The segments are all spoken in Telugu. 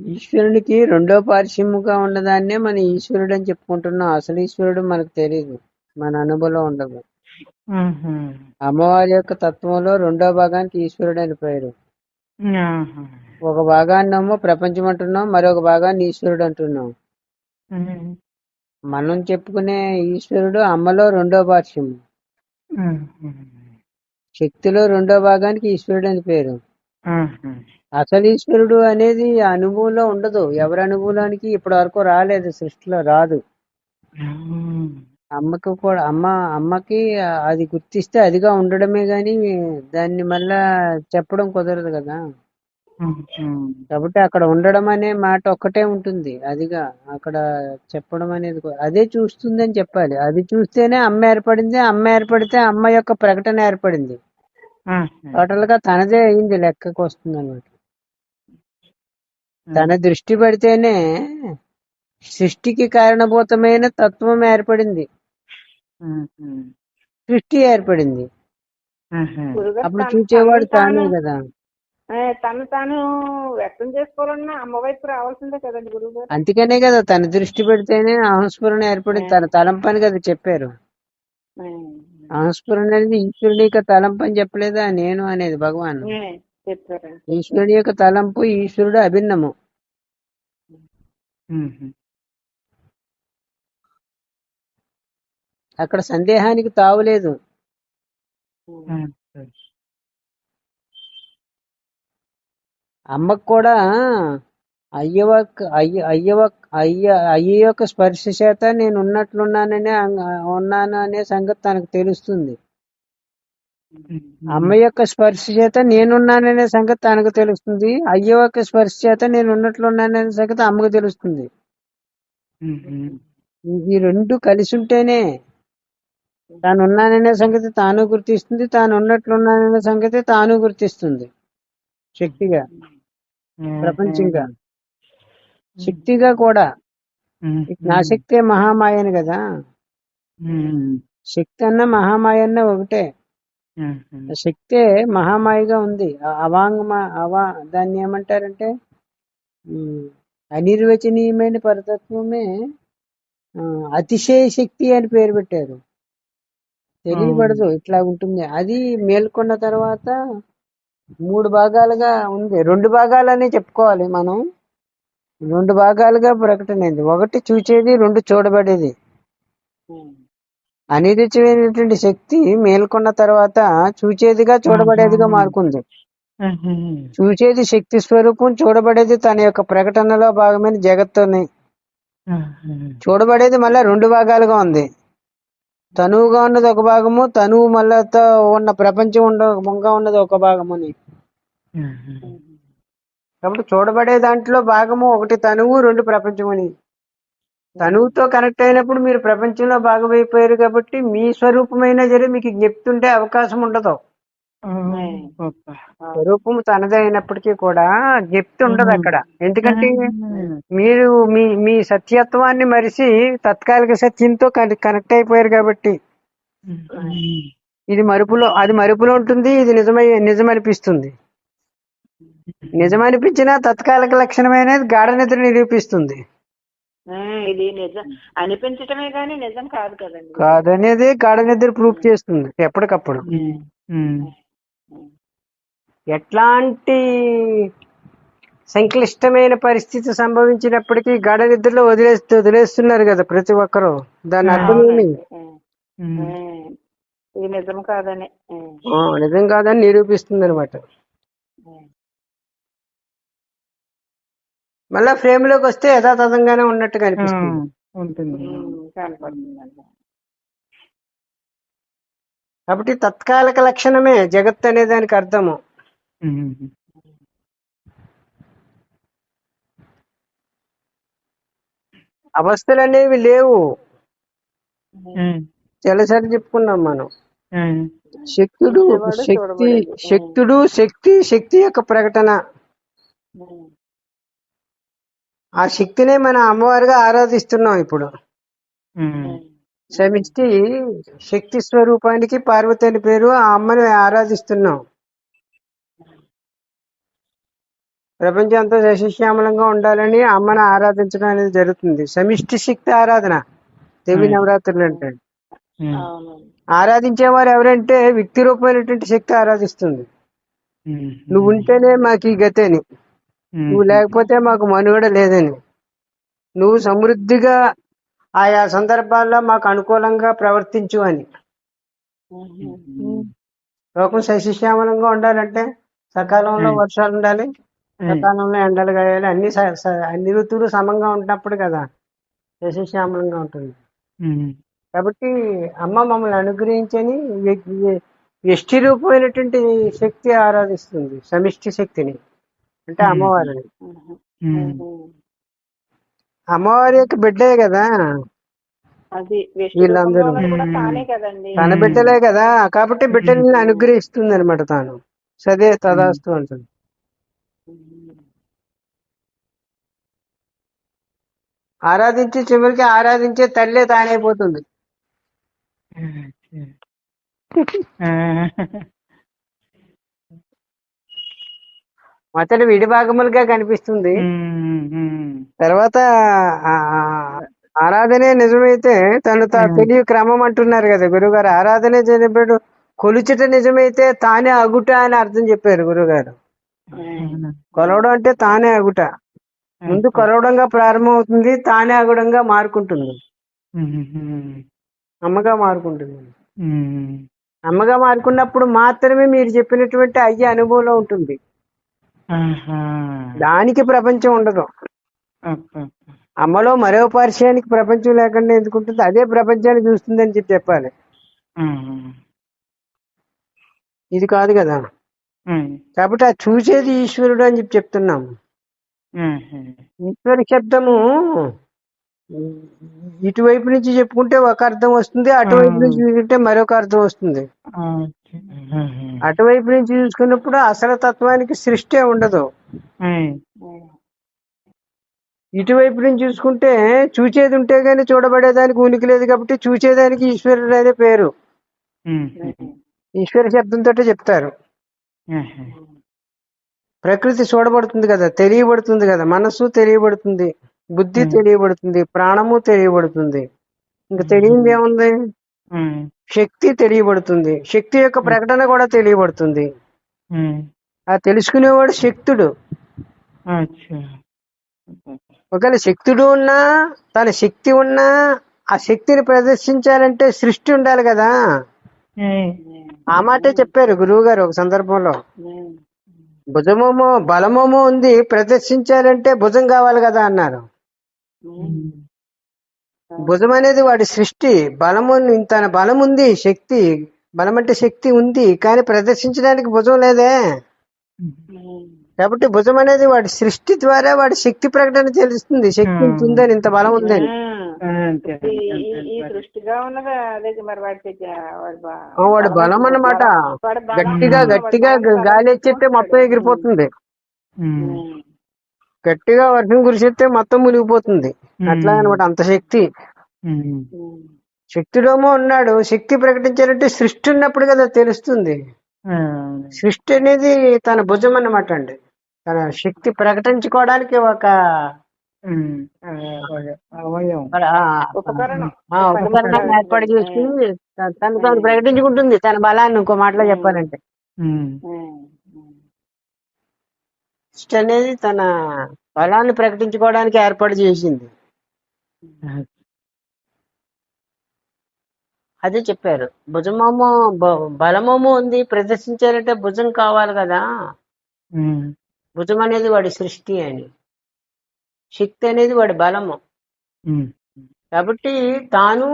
ఈశ్వరునికి రెండో పార్శ్వముగా ఉన్నదాన్నే మన ఈశ్వరుడు అని చెప్పుకుంటున్నాం అసలు ఈశ్వరుడు మనకు తెలియదు మన అనుభవం ఉండదు. అమ్మవారి యొక్క తత్వంలో రెండో భాగానికి ఈశ్వరుడు అని పేరు. ఒక భాగాన్నేమో ప్రపంచం అంటున్నాం మరొక భాగాన్ని ఈశ్వరుడు అంటున్నాం. మనం చెప్పుకునే ఈశ్వరుడు అమ్మలో రెండో ఆహా. శక్తిలో రెండో భాగానికి ఈశ్వరుడు అని పేరు. అసలు ఈశ్వరుడు అనేది అనుభవంలో ఉండదు. ఎవరి అనుభవానికి ఇప్పటి వరకు రాలేదు సృష్టిలో రాదు. అమ్మకి కూడా అమ్మ అమ్మకి అది గుర్తిస్తే అదిగా ఉండడమే గాని దాన్ని మళ్ళా చెప్పడం కుదరదు కదా. కాబట్టి అక్కడ ఉండడం అనే మాట ఒక్కటే ఉంటుంది. అదిగా అక్కడ చెప్పడం అనేది అదే చూస్తుందని చెప్పాలి. అది చూస్తేనే అమ్మ ఏర్పడింది అమ్మ ఏర్పడితే అమ్మ యొక్క ప్రకటన ఏర్పడింది. టోటల్గా తనదే అయింది లెక్కకు వస్తుంది అనమాట తన దృష్టి పడితేనే సృష్టికి కారణభూతమైన తత్వం ఏర్పడింది. సృష్టి ఏర్పడింది. అప్పుడు చూచేవాడు తనని తానే కదా. ఏ, తను తాను వ్యక్తం చేసుకోవాలన్నా అమ్మ వైపు రావాల్సిందే కదండి గురువు గారు అందుకనే కదా తన దృష్టి పెడితేనే అహంస్ఫురణ ఏర్పడింది తన తలంపని కదా చెప్పారు. అహంస్ఫురణ అనేది ఈశ్వరుని యొక్క తలంపు అని చెప్పలేదా? నేను అనేది భగవాన్. చెప్పారు? ఈశ్వరుని యొక్క తలంపు ఈశ్వరుడు అభిన్నము. అక్కడ సందేహానికి తావులేదు. అమ్మకు కూడా అయ్య అయ్యవ అయ్య అయ్య యొక్క స్పర్శ చేత నేను ఉన్నట్లున్నాననే ఉన్నాను అనే సంగతి తనకు తెలుస్తుంది. అమ్మ యొక్క స్పర్శ చేత నేనున్నాననే సంగతి తనకు తెలుస్తుంది. అయ్య యొక్క స్పర్శ చేత నేను ఉన్నట్లున్నాననే సంగతి అమ్మకు తెలుస్తుంది. ఈ రెండు కలిసి ఉంటేనే తాను ఉన్నాననే సంగతి తాను గుర్తిస్తుంది. తాను ఉన్నట్లున్నాననే సంగతి తాను గుర్తిస్తుంది. శక్తిగా ప్రపంచంగా. శక్తిగా కూడా. నా శక్తే మహామాయని కదా. శక్తి అన్న మహామాయ అన్న ఒకటే. శక్తే మహామాయగా ఉంది. అవాంగ అవా దాన్ని ఏమంటారంటే అనిర్వచనీయమైన పరతత్వమే అతిశయ శక్తి అని పేరు పెట్టారు. తెలియబడదు ఇట్లా ఉంటుంది. అది మేల్కొన్న తర్వాత మూడు భాగాలుగా ఉంది. రెండు భాగాలనే చెప్పుకోవాలి మనం. రెండు భాగాలుగా ప్రకటన అయింది ఒకటి చూచేది రెండు చూడబడేది. అనిరుచమైనటువంటి శక్తి మేల్కొన్న తర్వాత చూచేదిగా చూడబడేదిగా మారుకుంది. చూచేది శక్తి స్వరూపం చూడబడేది తన యొక్క ప్రకటనలో భాగమైన జగత్తుని. చూడబడేది మళ్ళా రెండు భాగాలుగా ఉంది. తనువుగా ఉన్నది ఒక భాగము తనువు మళ్ళాతో ఉన్న ప్రపంచం ఉండగా ఉన్నది ఒక భాగముని. ఉమ్. కాబట్టి చూడబడే దాంట్లో భాగము ఒకటి తనువు రెండు ప్రపంచమని తనువుతో కనెక్ట్ అయినప్పుడు మీరు ప్రపంచంలో భాగమైపోయారు కాబట్టి మీ స్వరూపమైన జరి మీకు చెప్తుంటే అవకాశం ఉండదు. స్వరూపం తనదే అయినప్పటికీ కూడా జప్తి ఉండదు అక్కడ. ఎందుకంటే మీరు మీ మీ సత్యత్వాన్ని మరిచి తత్కాలిక సత్యంతో కనె- కనెక్ట్ అయిపోయారు కాబట్టి. ఇది మరుపులో అది మరుపులో ఉంటుంది ఇది నిజమై నిజమనిపిస్తుంది. నిజమనిపించిన తత్కాలిక లక్షణమైనది గాఢ నిద్ర నిరూపిస్తుంది. ఆ, ఇది నిజం. అనిపించటమే గాని నిజం కాదు కదండి. కాదనేది గాఢ నిద్ర ప్రూఫ్ చేస్తుంది ఎప్పటికప్పుడు. ఎట్లాంటి సంక్లిష్టమైన పరిస్థితి సంభవించినప్పటికీ గాఢ నిద్రలో వదిలేస్తూ వదిలేస్తున్నారు కదా ప్రతి ఒక్కరు. దాని అర్థం. ఇది నిజం కాదని. నిజం కాదని నిరూపిస్తుంది అనమాట. మళ్ళా ఫ్రేమ్లోకి వస్తే యథాతథంగానే ఉన్నట్టు కనిపిస్తుంది. ఉంటుంది. ఉమ్, కనపడుతుందండి. కాబట్టి తత్కాలిక లక్షణమే జగత్ అనే దానికి అర్థము. అవస్థలు అనేవి లేవు. చాలాసార్లు చెప్పుకున్నాం మనం. శక్తుడు శక్తి. శక్తుడు శక్తి శక్తి యొక్క ప్రకటన. ఆ శక్తినే మనం అమ్మవారిగా ఆరాధిస్తున్నాం ఇప్పుడు. సమిష్టి శక్తి స్వరూపానికి పార్వతి అని పేరు ఆ అమ్మని ఆరాధిస్తున్నాం. ప్రపంచం అంతా సశిశ్యామలంగా ఉండాలని అమ్మని ఆరాధించడం అనేది జరుగుతుంది. సమిష్టి శక్తి ఆరాధన దేవి. నవరాత్రులు అంటే. ఆరాధించేవారు ఎవరంటే వ్యక్తి రూపమైనటువంటి శక్తి ఆరాధిస్తుంది. నువ్వు ఉంటేనే మాకు ఈ గతేని. నువ్వు లేకపోతే మాకు మనుగడ లేదని నువ్వు సమృద్ధిగా ఆయా సందర్భాల్లో మాకు అనుకూలంగా ప్రవర్తించు అని. లోకం సశిశ్యామలంగా ఉండాలంటే సకాలంలో. వర్షాలు ఉండాలి సకాలంలో ఎండలు కాయాలి అన్ని అన్ని ఋతువులు సమంగా ఉంటున్నప్పుడు కదా సశిశ్యామలంగా ఉంటుంది. కాబట్టి అమ్మ మమ్మల్ని అనుగ్రహించని వ్యష్టి రూపమైనటువంటి శక్తి ఆరాధిస్తుంది సమిష్టి శక్తిని. అంటే ఉమ్, అమ్మవారి. యొక్క బిడ్డే కదా? వీళ్ళందరూ. తానే. బిడ్డలే కదా? కాబట్టి బిడ్డల్ని అనుగ్రహిస్తుంది అనమాట తాను. సదే తదాస్తు అంటుంది. ఆరాధించి చివరికి ఆరాధించే తల్లే తానైపోతుంది ఆ, మొదట విడిభాగములుగా కనిపిస్తుంది. తర్వాత ఆరాధనే నిజమైతే తను తా తెలియ క్రమం అంటున్నారు కదా గురుగారు. ఆరాధనే చెప్పాడు కొలుచుట నిజమైతే తానే అగుట అని అర్థం చెప్పారు గురుగారు. కొలవడం అంటే తానే అగుట. ముందు కొలవడంగా ప్రారంభం అవుతుంది తానే అగుడంగా మారుకుంటుంది. అమ్మగా మారుకుంటుంది. అమ్మగా మారుకున్నప్పుడు మాత్రమే మీరు చెప్పినటువంటి అయ్యే అనుభవంలో ఉంటుంది. దానికి ప్రపంచం ఉండదు. అమ్మలో మరో పార్శ్యానికి ప్రపంచం లేకుండా ఎందుకుంటుంది అదే ప్రపంచాన్ని చూస్తుందని చెప్పి చెప్పాలి. ఇది కాదు కదా. కాబట్టి ఆ చూసేది ఈశ్వరుడు అని చెప్పి చెప్తున్నాం. ఈశ్వర శబ్దము ఇటువైపు నుంచి చెప్పుకుంటే ఒక అర్థం వస్తుంది అటువైపు నుంచి చూసుకుంటే మరొక అర్థం వస్తుంది. అటువైపు నుంచి చూసుకున్నప్పుడు అసలు తత్వానికి సృష్టి ఉండదు. ఇటువైపు నుంచి చూసుకుంటే చూచేది ఉంటే గానీ చూడబడేదానికి ఉనికి లేదు కాబట్టి చూచేదానికి ఈశ్వరుడు అనే పేరు. ఈశ్వర శబ్దంతో చెప్తారు. ప్రకృతి చూడబడుతుంది కదా తెలియబడుతుంది కదా మనస్సు తెలియబడుతుంది బుద్ధి తెలియబడుతుంది ప్రాణము తెలియబడుతుంది. ఇంకా తెలియంది ఏముంది? శక్తి తెలియబడుతుంది. శక్తి యొక్క ప్రకటన కూడా తెలియబడుతుంది. ఆ తెలుసుకునేవాడు శక్తుడు. ఒకవేళ శక్తుడు ఉన్నా తన శక్తి ఉన్నా ఆ శక్తిని ప్రదర్శించాలంటే సృష్టి ఉండాలి కదా. ఆ మాటే చెప్పారు గురువు గారు ఒక సందర్భంలో. భుజమోమో బలమోమో ఉంది ప్రదర్శించాలంటే భుజం కావాలి కదా అన్నారు. భుజం అనేది వాడి సృష్టి. బలము తన బలం ఉంది శక్తి. బలం అంటే శక్తి ఉంది కానీ ప్రదర్శించడానికి భుజం లేదే. కాబట్టి భుజం అనేది వాడి సృష్టి ద్వారా వాడి శక్తి ప్రకటన తెలుస్తుంది. శక్తి ఇంత ఉందని ఇంత బలం ఉందని. వాడి బా- ఆ, వాడి బలం అన్నమాట. గట్టిగా గట్టిగా గాలి వచ్చేస్తే మొత్తం ఎగిరిపోతుంది. గట్టిగా వర్షం కురిసేస్తే మొత్తం మునిగిపోతుంది. అట్లా అనమాట అంత శక్తి. శక్తిలోమో ఉన్నాడు. శక్తి ప్రకటించాలంటే సృష్టి ఉన్నప్పుడు కదా తెలుస్తుంది. సృష్టి అనేది తన భుజం అన్నమాట అండి. తన శక్తి ప్రకటించుకోవడానికి ఒక ఉపకరణం. ఏర్పాటు చేసుకుని త- తను తాను ప్రకటించుకుంటుంది తన బలాన్ని ఇంకో మాటలో చెప్పాలంటే. సృష్టి అనేది తన బలాన్ని ప్రకటించుకోవడానికి ఏర్పాటు చేసింది. అదే చెప్పారు. భుజమోమో బలమోమో ఉంది ప్రదర్శించాలంటే భుజం కావాలి కదా. భుజం అనేది వాడి సృష్టి అని. శక్తి అనేది వాడి బలము. కాబట్టి తాను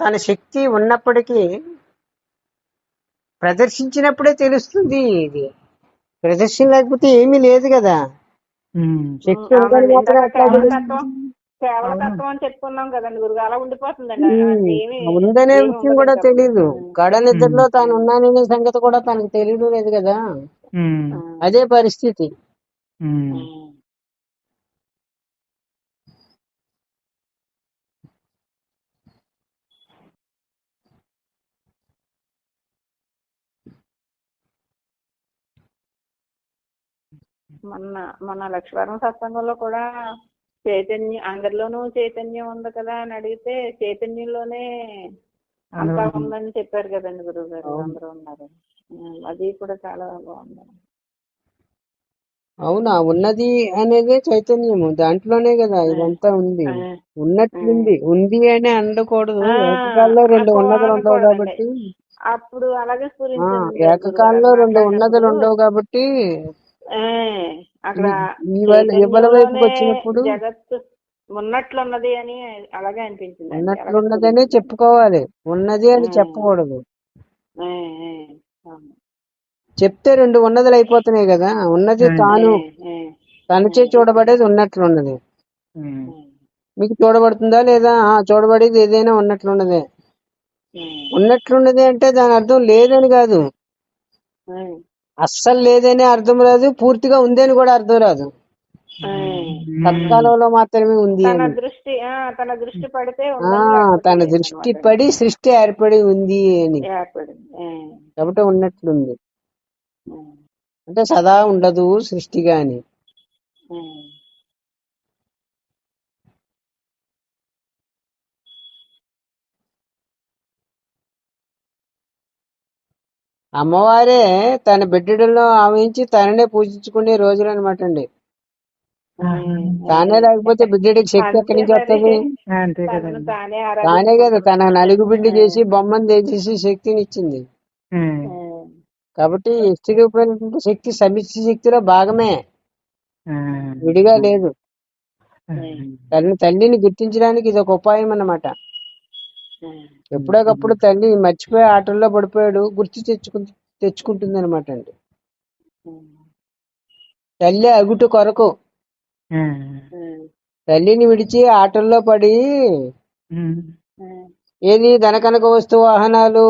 తన శక్తి ఉన్నప్పటికీ ప్రదర్శించినప్పుడే తెలుస్తుంది ఇది. ప్రదర్శన లేకపోతే ఏమీ లేదు కదా. శక్తి. ఉందని విషయం కూడా. తెలియదు. గడ నిద్రలో తాను ఉన్నాననే సంగతి కూడా తనకు తెలియడం లేదు కదా. అదే పరిస్థితి. మొన్న మొన్న లక్ష్మీవారం సత్సంగంలో కూడా చైతన్యం అందరిలోనూ చైతన్యం ఉంది కదా అని అడిగితే చైతన్యంలోనే అంతా ఉందని చెప్పారు కదండి గురువు గారు. అందరూ ఉన్నారు. అది కూడా చాలా బాగుంది. అవునా? ఉన్నది అనేదే చైతన్యము. దాంట్లోనే కదా ఇదంతా ఉంది. ఉన్నట్లుంది. ఉంది అని అనకూడదు. ఏకకాలంలో రెండు ఉన్నదులు ఉండవు. కాబట్టి. అప్పుడు అలాగే ఏకకాలంలో రెండు ఉన్నదులు ఉండవు కాబట్టి అక్కడ వైపుకి వచ్చినప్పుడు? జగత్తు ఉన్నట్లున్నది అని అలాగే అనిపించింది ఉన్నట్లున్నదనే చెప్పుకోవాలి. ఉన్నది అని. చెప్పకూడదు. చెప్తే రెండు ఉన్నదులు అయిపోతున్నాయి కదా. ఉన్నది. తాను. తనచే చూడబడేది ఉన్నట్లున్నది. మీకు చూడబడుతుందా లేదా? ఆ, చూడబడేది ఏదైనా ఉన్నట్లున్నదే. ఉన్నట్లున్నది అంటే దాని అర్థం లేదని కాదు. అస్సలు లేదని అర్థం రాదు పూర్తిగా ఉందని కూడా అర్థం రాదు. తత్కాలంలో మాత్రమే ఉంది తన దృష్టి తన దృష్టి పడితే తన దృష్టి. పడి సృష్టి ఏర్పడి ఉంది అని. కాబట్టి ఉన్నట్లుంది. అంటే సదా ఉండదు సృష్టిగా అని. అమ్మవారే తన బిడ్డలో ఆవించి తననే పూజించుకునే రోజులు అనమాట అండి తానే లేకపోతే బిడ్డడికి శక్తి ఎక్కడి నుంచి వస్తుంది? తానే తానే కదా తన. నలుగు పిండి చేసి బొమ్మను చేసేసి శక్తిని ఇచ్చింది కాబట్టి రూపమైనటువంటి శక్తి సమిష్టి శక్తిలో భాగమే. విడిగా లేదు. తల్లిని గుర్తించడానికి ఇది ఒక ఉపాయం అన్నమాట. ఎప్పుడోకప్పుడు తల్లి మర్చిపోయి ఆటల్లో పడిపోయాడు గుర్తు తెచ్చుకు తెచ్చుకుంటుంది అనమాట అండి తల్లి అగుట కొరకు తల్లిని విడిచి ఆటల్లో పడి. ఏది ధనకనక వస్తు వాహనాలు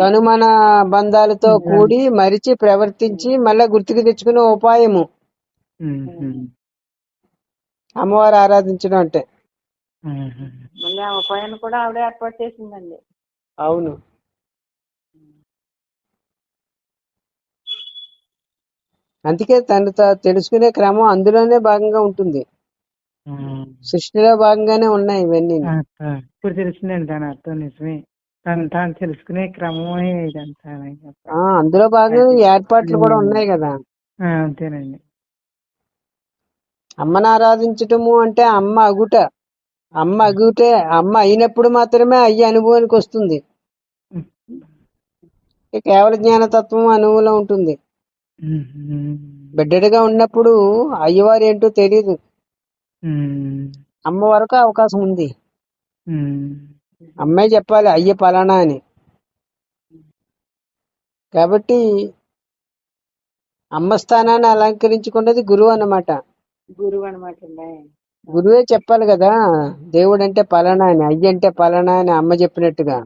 తనుమన బంధాలతో కూడి మరిచి ప్రవర్తించి మళ్ళా గుర్తుకు తెచ్చుకునే ఉపాయము. అమ్మవారు ఆరాధించడం అంటే. మళ్ళీ ఆ ఉపాయాన్ని కూడా ఆవిడే ఏర్పాటు చేసిందండి. అవును. అందుకే తను తెలుసుకునే క్రమం అందులోనే భాగంగా ఉంటుంది. సృష్టిలో భాగంగానే ఉన్నాయి ఇవన్నీ. ఇప్పుడు తెలిసిందండి దాని అర్థం నిజమే. తను తాను తెలుసుకునే క్రమమే ఇదంతా అందులో భాగంగా ఏర్పాట్లు కూడా ఉన్నాయి కదా. అంతేనండి. అమ్మను ఆరాధించటము అంటే అమ్మ అగుట. అమ్మ అగుటే అమ్మ అయినప్పుడు మాత్రమే అయ్యి అనుభవానికి వస్తుంది. కేవల జ్ఞానతత్వం అనుభవంలో ఉంటుంది. బిడ్డడిగా ఉన్నప్పుడు అయ్యవారు ఏంటో తెలియదు. అమ్మ వరకు అవకాశం ఉంది. అమ్మాయి చెప్పాలి అయ్య పలానా అని. కాబట్టి అమ్మ స్థానాన్ని అలంకరించుకున్నది గురువు అన్నమాట. గురువు అనమాట గురువే చెప్పాలి కదా దేవుడు అంటే పలానా అని అయ్యంటే పలానా అని అమ్మ చెప్పినట్టుగా.